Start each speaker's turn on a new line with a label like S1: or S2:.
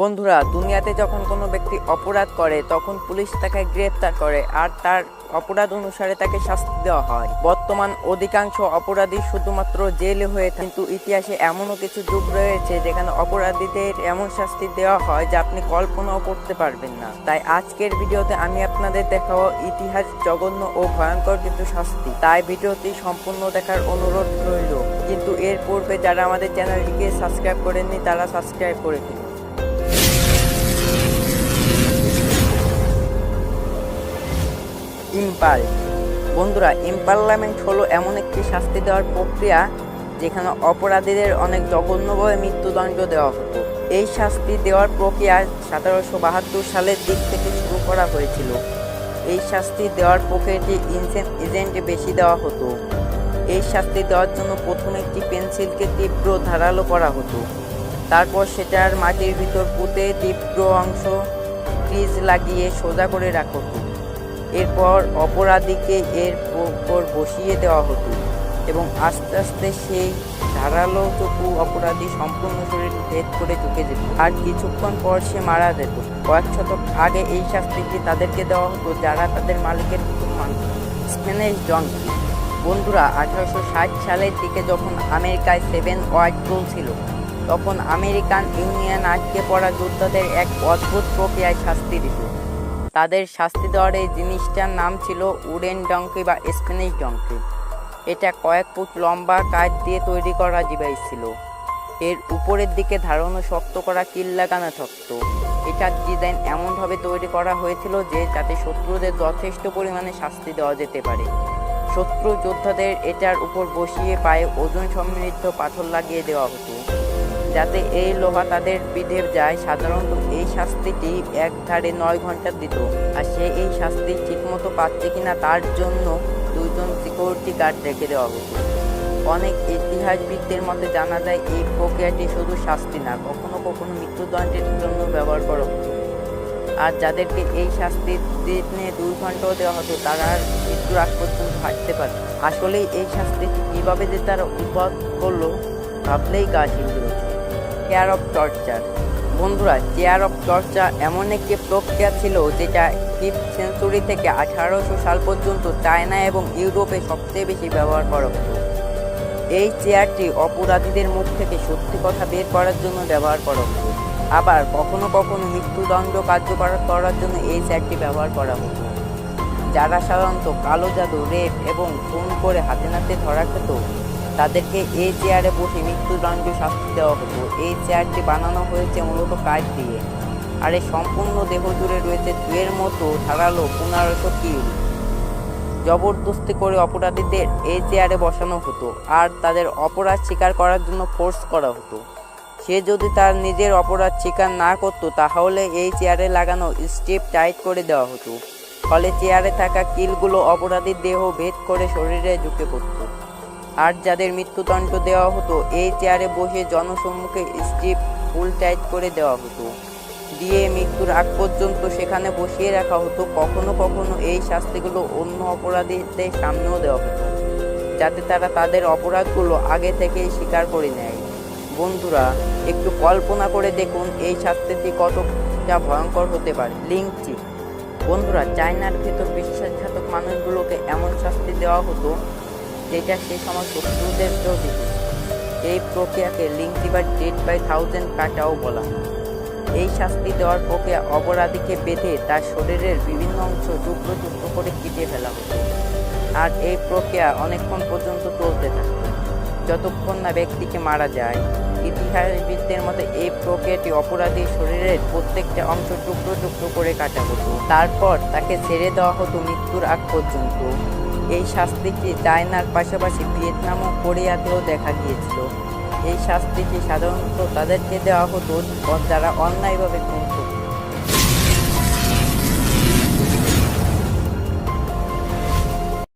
S1: বন্ধুরা, দুনিয়াতে যখন কোনো ব্যক্তি অপরাধ করে, তখন পুলিশ তাকে গ্রেপ্তার করে আর তার অপরাধ অনুসারে তাকে শাস্তি দেওয়া হয়। বর্তমান অধিকাংশ অপরাধী শুধুমাত্র জেলে হয়ে কিন্তু ইতিহাসে এমনও কিছু যুগ রয়েছে যেখানে অপরাধীদের এমন শাস্তি দেওয়া হয় যা আপনি কল্পনাও করতে পারবেন না। তাই আজকের ভিডিওতে আমি আপনাদের দেখাবো ইতিহাস জঘন্য ও ভয়ঙ্কর কিছু শাস্তি। তাই ভিডিওটি সম্পূর্ণ দেখার অনুরোধ রইল। কিন্তু এর পূর্বে যারা আমাদের চ্যানেলটিকে সাবস্ক্রাইব করেননি, তারা সাবস্ক্রাইব করে দিন। ইম্পাল বন্ধুরা ইম্পার্লামেন্ট হলো এমন একটি শাস্তি দেওয়ার প্রক্রিয়া যেখানে অপরাধীদের অনেক জঘন্যভাবে মৃত্যুদণ্ড দেওয়া হতো। এই শাস্তি দেওয়ার প্রক্রিয়া সতেরোশো বাহাত্তর সালের দিক থেকে শুরু করা হয়েছিল। এই শাস্তি দেওয়ার প্রক্রিয়াটি ইনসেন্ট এজেন্টে বেশি দেওয়া হতো। এই শাস্তি দেওয়ার জন্য প্রথমে একটি পেন্সিলকে তীব্র ধারালো করা হতো। তারপর সেটার মাটির ভিতর পুঁতে তীব্র অংশ ক্রিজ লাগিয়ে সোজা করে রাখা হতো। এরপর অপরাধীকে এর উপর বসিয়ে দেওয়া হতো এবং আস্তে আস্তে সেই ধারালো চকু অপরাধী সম্পূর্ণ শরীর ভেদ করে ঢুকে যেত। আর কিছুক্ষণ পর সে মারা যেত। কয়েক শতক আগে এই শাস্তিটি তাদেরকে দেওয়া হতো যারা তাদের মালিকের হুকুম মানত স্প্যানিশ জঙ্কি বন্ধুরা, আঠারোশো ষাট সালের দিকে যখন আমেরিকায় সেভেন ওয়ার্ড চলছিল তখন আমেরিকান ইউনিয়ন আটকে পড়া যোদ্ধাদের এক অদ্ভুত প্রক্রিয়ায় শাস্তি দিত। তাদের শাস্তি দেওয়ার এই জিনিসটার নাম ছিল উডেন ডঙ্কি বা স্প্যানিশ ডঙ্কি। এটা কয়েক ফুট লম্বা কাঠ দিয়ে তৈরি করা ডিভাইস ছিল। এর উপরের দিকে ধারণা শক্ত করা কিল লাগানো থাকতো এটার ডিজাইন এমনভাবে তৈরি করা হয়েছিল যে যাতে শত্রুদের যথেষ্ট পরিমাণে শাস্তি দেওয়া যেতে পারে। শত্রু যোদ্ধাদের এটার উপর বসিয়ে পায়ে ওজন সমৃদ্ধ পাথর লাগিয়ে দেওয়া হতো। যাতে এই লোহা তাদের বিধে যায়, সাধারণত এই শাস্তিটি এক ধারে নয় ঘণ্টা দিত। আর সে এই শাস্তি ঠিকমতো পাচ্ছে কিনা তার জন্য দুইজন সিকিউরিটি গার্ড রেখে দেওয়া হতো অনেক ইতিহাসবিদদের মতে জানা যায়, এই প্রক্রিয়াটি শুধু শাস্তি না, কখনো কখনো মৃত্যুদণ্ডের জন্য ব্যবহার করা হতো। আর যাদেরকে এই শাস্তি দিনে দুই ঘন্টাও দেওয়া হতো, তারা মৃত্যুর আগ পর্যন্ত হাঁটতে পারে আসলেই এই শাস্তি কীভাবে যে তারা উদ্ভব করল, ভাবলেই গা শিউরে ওঠে চেয়ার অফ টর্চার বন্ধুরা চেয়ার অফ টর্চার এমন একটি প্রক্রিয়া ছিল যেটা ফিফথ সেঞ্চুরি থেকে আঠারোশো সাল পর্যন্ত চায়না এবং ইউরোপে সবচেয়ে বেশি ব্যবহার করা হতো। এই চেয়ারটি অপরাধীদের মুখ থেকে সত্যি কথা বের করার জন্য ব্যবহার করা হতো। আবার কখনো কখনো মৃত্যুদণ্ড কার্যকর করার জন্য এই চেয়ারটি ব্যবহার করা হতো। যারা সাধারণত কালো জাদু রেপ এবং খুন করে হাতে নাতে ধরা খেত তাদেরকে এই চেয়ারে বসে মৃত্যুদণ্ড শাস্তি দেওয়া হতো। এই চেয়ারটি বানানো হয়েছে মূলত কাঠ দিয়ে। আর এই সম্পূর্ণ দেহ জুড়ে রয়েছে দুয়ের মতো ধারালো পনেরোশো কিল জবরদস্তি করে অপরাধীদের এই চেয়ারে বসানো হতো আর তাদের অপরাধ স্বীকার করার জন্য ফোর্স করা হতো। সে যদি তার নিজের অপরাধ স্বীকার না করতো, তাহলে এই চেয়ারে লাগানো স্টেপ টাইট করে দেওয়া হতো। ফলে চেয়ারে থাকা কিলগুলো অপরাধীর দেহ ভেদ করে শরীরে ঢুকে পড়তো। আর যাদের মৃত্যুদণ্ড দেওয়া হতো, এই চেয়ারে বসে জনসম্মুখে স্ট্রিপ ফুল টাইট করে দেওয়া হতো। দিয়ে মৃত্যুর আগ পর্যন্ত সেখানে বসিয়ে রাখা হতো, কখনো কখনো এই শাস্তিগুলো অন্য অপরাধীদের সামনেও দেওয়া হতো, যাতে তারা তাদের অপরাধগুলো আগে থেকেই স্বীকার করে নেয়। বন্ধুরা, একটু কল্পনা করে দেখুন এই শাস্তিটি কতটা ভয়ঙ্কর হতে পারে। লিঙ্কচি বন্ধুরা, চায়নার ভেতর বিশ্বাসঘাতক মানুষগুলোকে এমন শাস্তি দেওয়া হতো যেটা সে সময় শত্রুদের দিত এই প্রক্রিয়াকে লিঙ্কটি বা ডেট বাই থাউজেন্ড কাটাও বলা। এই শাস্তি দেওয়ার প্রক্রিয়া অপরাধীকে বেঁধে তার শরীরের বিভিন্ন অংশ টুকরো টুকরো করে কেটে ফেলা হতো। আর এই প্রক্রিয়া অনেকক্ষণ পর্যন্ত চলতে থাকে। যতক্ষণ না ব্যক্তিকে মারা যায়, ইতিহাসবিদদের মতে এই প্রক্রিয়াটি অপরাধীর শরীরের প্রত্যেকটা অংশ টুকরো টুকরো করে কাটা হতো। তারপর তাকে ছেড়ে দেওয়া হতো মৃত্যুর আগ পর্যন্ত। এই শাস্তিটি চায়নার পাশাপাশি ভিয়েতনাম ও কোরিয়াতেও দেখা গিয়েছিল। এই শাস্তিটি সাধারণত তাদেরকে দেওয়া হতো যারা অন্যায়ভাবে খুন করত।